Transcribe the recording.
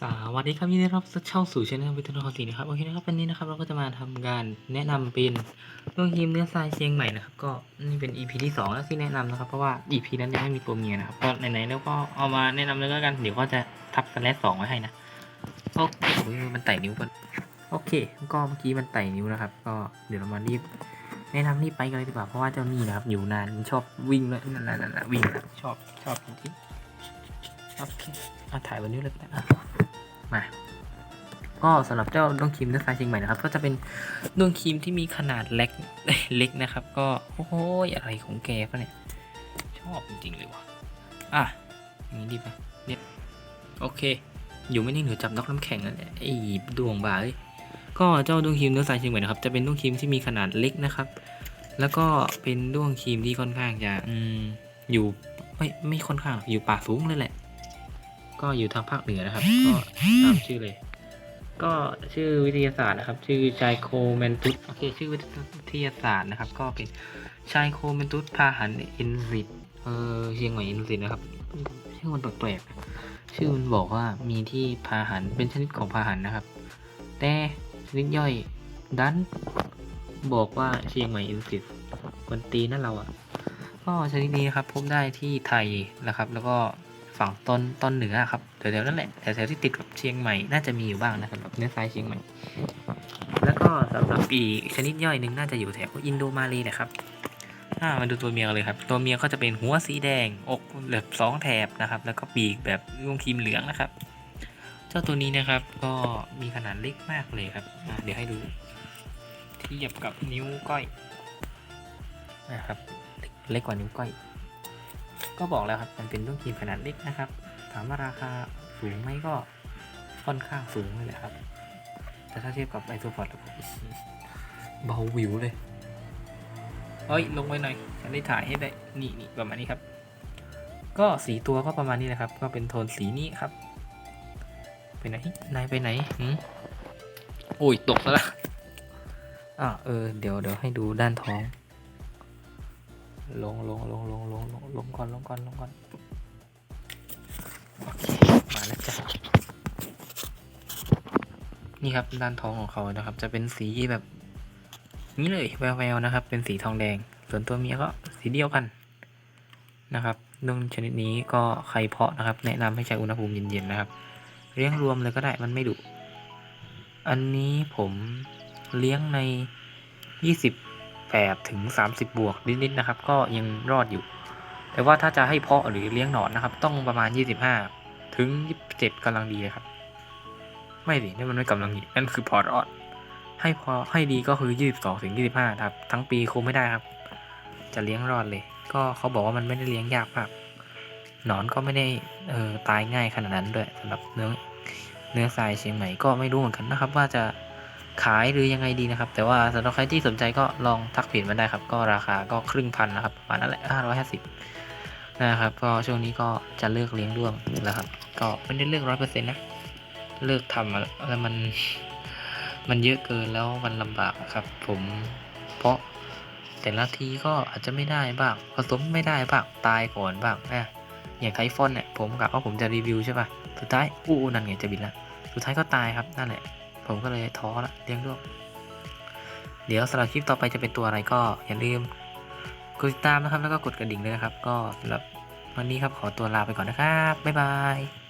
สวัสดีครับยินดีต้อนรับเข้าสู่ช่องวิทยุคอนสีนะครับโอเคนะครับวันนี้นะครับเราก็จะมาทำการแนะนำเป็นเรื่องทีมเนื้อทรายเชียงใหม่นะครับก็นี่เป็น EP ที่2แล้วที่แนะนำนะครับเพราะว่า EP นั้นยังไม่มีตัวเมียนะครับก็ไหนๆแล้วก็เอามาแนะนำเลยก็กันเดี๋ยวก็จะทับสแลชสองไว้ให้นะโอ้โหมันไต่นิ้วกันโอเคก็เมื่อกี้มันไต่นิ้วนะครับ ก็เดี๋ยวเรามารีบแนะนำรีบไปกันเลยดีกว่าเพราะว่าเจ้านี่นะครับอยู่นานชอบวิ่งเลยนั่นนั่นวิ่งนะชอบชอบจริงๆโอเคเอาถ่ายวันนี้เลยก็ได้อะ มาก็สำหรับเจ้าด้วงครีมเนื้อทรายเชียงใหม่นะครับ ก็จะเป็นด้วงครีมที่มีขนาดเล็กเล็กนะครับ ก็โอ้โหอะไรของแกปะเนี่ยชอบจริงๆเลยวะอะอย่างนี้ดีไหมเนี่ยโอเค อยู่ไม่นิ่งหนูจับนอกน้ำแข็งแล้วเนี่ยไอ้ดวงบาเอ้ยก็เจ้าด้วงครีมเนื้อทรายเชียงใหม่นะครับจะเป็นด้วงครีมที่มีขนาดเล็กนะครับ แล้วก็เป็นด้วงครีมที่ค่อนข้างจะอืมอยู่ไม่ไม่ค่อนข้างอยู่ป่าสูงเลยแหละ ก็อยู่ทางภาคเหนือนะครับ ก็ตามชื่อเลย ก็ชื่อวิทยาศาสตร์นะครับ ชื่อชายโคแมนตุสโอเคชื่อวิทยาศาสตร์นะครับ ก็เป็นชายโคแมนตุสพาหันอินสิตเออเชียงใหม่อินสิตนะครับชื่อมันแปลกๆชื่อมันบอกว่ามีที่พาหันเป็นชนิดของพาหันนะครับ แต่ชนิดย่อยดันบอกว่าเชียงใหม่อินสิตคนตีนั่นเราอะก็ชนิดนี้นะครับพบได้ที่ไทยนะครับ แล้วก็ ฝั่งตอนตอนเหนือครับแถวๆนั่นแหละแถวๆที่ติดกับเชียงใหม่น่าจะมีอยู่บ้างนะครับแบบเนื้อทรายเชียงใหม่ แล้วก็สำหรับอีกชนิดย่อยหนึ่งน่าจะอยู่แถวอินโดมาลีนะครับอ่ามาดูตัวเมียกันเลยครับ ตัวเมียก็จะเป็นหัวสีแดง อกแบบสองแถบนะครับ แล้วก็ปีกแบบวงครีมเหลืองนะครับ เจ้าตัวนี้นะครับก็มีขนาดเล็กมากเลยครับเดี๋ยวให้ดูเทียบกับนิ้วก้อยนะครับ เล็กกว่านิ้วก้อย ก็บอกแล้วครับมันเป็นลูกครีมขนาดเล็กนะครับ ถามว่าราคาสูงไหมก็ค่อนข้างสูงเลยแหละครับ แต่ถ้าเทียบกับไอโซฟอร์ดเบาวิวเลยเอ้ยลงไปหน่อยฉันได้ถ่ายให้ได้นี่นี่ประมาณนี้ครับ ก็สีตัวก็ประมาณนี้นะครับ ก็เป็นโทนสีนี้ครับไปไหนนายไปไหนหืมโอ้ยตกซะละอ่าเออเดี๋ยวเดี๋ยวให้ดูด้านท้อง ลงลงลงลงลงลงลงก่อนลงก่อนลงก่อนโอเคมาแล้วจ้ะนี่ครับด้านท้องของเขานะครับ จะเป็นสีแบบนี้เลยแววๆนะครับ เป็นสีทองแดง ส่วนตัวเมียก็สีเดียวกันนะครับนงชนิดนี้ก็ใครเพาะนะครับ แนะนำให้ใช้อุณหภูมิเย็นๆนะครับ เลี้ยงรวมเลยก็ได้มันไม่ดุอันนี้ผมเลี้ยงในยี่ สิบ8ถึง 30 บวกนิดๆนะครับ ก็ยังรอดอยู่ แต่ว่าถ้าจะให้เพาะหรือเลี้ยงหนอนนะครับ ต้องประมาณ 25 ถึง 27กำลังดีครับ ไม่ดินั่มันไม่กำลังดีนั่นคือพอรอด ให้พอให้ดีก็คือ 22 ถึง 25ครับ ทั้งปีคงไม่ได้ครับ จะเลี้ยงรอดเลย ก็เขาบอกว่ามันไม่ได้เลี้ยงยากมากหนอนก็ไม่ได้เออตายง่ายขนาดนั้นด้วยสำหรับเนื้อเนื้อทรายเชียงใหม่ก็ไม่รู้เหมือนกันนะครับ ว่าจะ ขายหรือยังไงดีนะครับ แต่ว่าสำหรับใครที่สนใจก็ลองทักเพจมาได้ครับ ก็ราคาก็ครึ่งพันนะครับประมาณนั้นแหละห้าร้อยห้าสิบนะครับก็ช่วงนี้ก็จะเลิกเลี้ยงด้วงแล้วครับ ก็ไม่ได้เลิกร้อยเปอร์เซ็นต์นะ เลิกทำอะแล้วมันมันเยอะเกินแล้วมันลำบากครับ ผมเพราะแต่ละทีก็อาจจะไม่ได้บ้างผสมไม่ได้บ้างตายก่อนบ้างนะอย่างไทฟอนเนี่ยผมกะว่าผมจะรีวิวใช่ป่ะสุดท้ายอู้นั่นไงจะบินละสุดท้ายก็ตายครับนั่นแหละ ผมก็เลยท้อละเลี้ยงลูกเดี๋ยวสำหรับคลิปต่อไปจะเป็นตัวอะไรก็อย่าลืมกดติดตามนะครับแล้วก็กดกระดิ่งด้วยนะครับ ก็สำหรับวันนี้ครับขอตัวลาไปก่อนนะครับ บ๊ายบาย